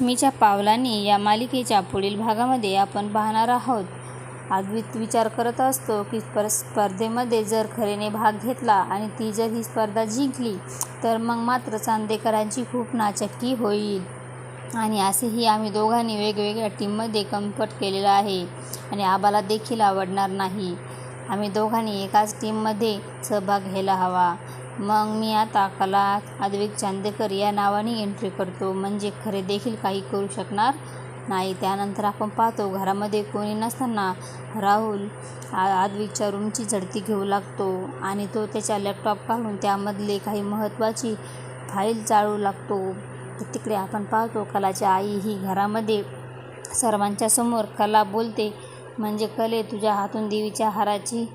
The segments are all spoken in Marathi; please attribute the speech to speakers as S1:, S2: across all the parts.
S1: लक्ष्मीच्या पावलांनी या मालिकेच्या पुढील भागामध्ये आपण पाहणार आहोत. अद्वित विचार करत असतो की पर स्पर्धेमध्ये जर खरेने भाग घेतला आणि ती जर ही स्पर्धा जिंकली तर मग मात्र चांदेकरांची खूप नाचक्की होईल. आणि असेही आम्ही दोघांनी वेगवेगळ्या टीममध्ये कम्फर्ट केलेलं आहे आणि आबाला देखील आवडणार नाही. आम्ही दोघांनी एकाच टीममध्ये सहभाग घ्यायला हवा. मग मी आता कला अद्वित चांदेकर या नावाने एंट्री करतो. म्हणजे खरे देखील काही करू शकणार नाही. त्यानंतर आपण पाहतो घरामध्ये कोणी नसताना राहुल आ अद्वितच्या रूमची झडती घेऊ लागतो आणि तो त्याच्या लॅपटॉप काढून त्यामधले काही महत्त्वाची फाईल चाळू लागतो. तिकडे आपण पाहतो कलाची आई ही घरामध्ये सर्वांच्या समोर कला बोलते. म्हणजे कले तुझ्या हातून देवीच्या हाराची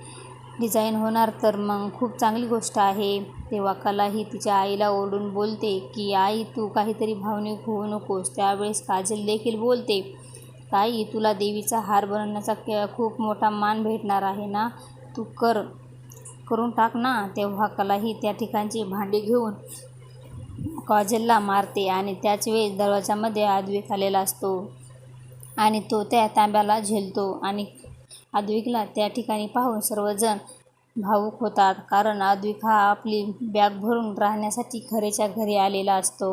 S1: डिझाईन होणार तर मग खूप चांगली गोष्ट आहे. तेव्हा कला ही तिच्या आईला ओरडून बोलते की आई तू काहीतरी भावनिक होऊ नकोस. त्यावेळेस काजल देखील बोलते ताई तुला देवीचा हार बनवण्याचा के खूप मोठा मान भेटणार आहे ना? तू कर करून टाक ना. तेव्हा कला ही त्या ठिकाणची भांडी घेऊन काजलला मारते आणि त्याच वेळेस दरवाजामध्ये आदवी आलेला असतो आणि तो त्या तांब्याला झेलतो आणि आद्विकला त्या ठिकाणी पाहून सर्वजण भावूक होतात. कारण आद्विक हा आपली बॅग भरून राहण्यासाठी खरेच्या घरी आलेला असतो.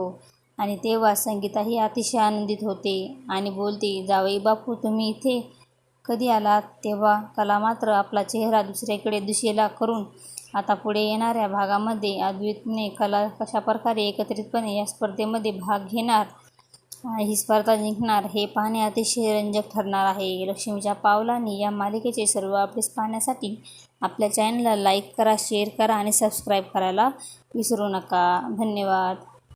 S1: आणि तेव्हा संगीताही अतिशय आनंदित होते आणि बोलते जावई बापू तुम्ही इथे कधी आलात? तेव्हा कला मात्र आपला चेहरा दुसऱ्याकडे दिशेला करून आता पुढे येणाऱ्या भागामध्ये अद्वितने कला कशाप्रकारे एकत्रितपणे या स्पर्धेमध्ये भाग घेणार? ही स्पर्धा जिंकणार हे पाहणे अतिशय रंजक ठरणार आहे. लक्ष्मीच्या पावलांनी या मालिकेचे सर्व अपडेट्स पाहण्यासाठी आपल्या चॅनलला लाईक करा शेअर करा आणि सबस्क्राईब करायला विसरू नका. धन्यवाद.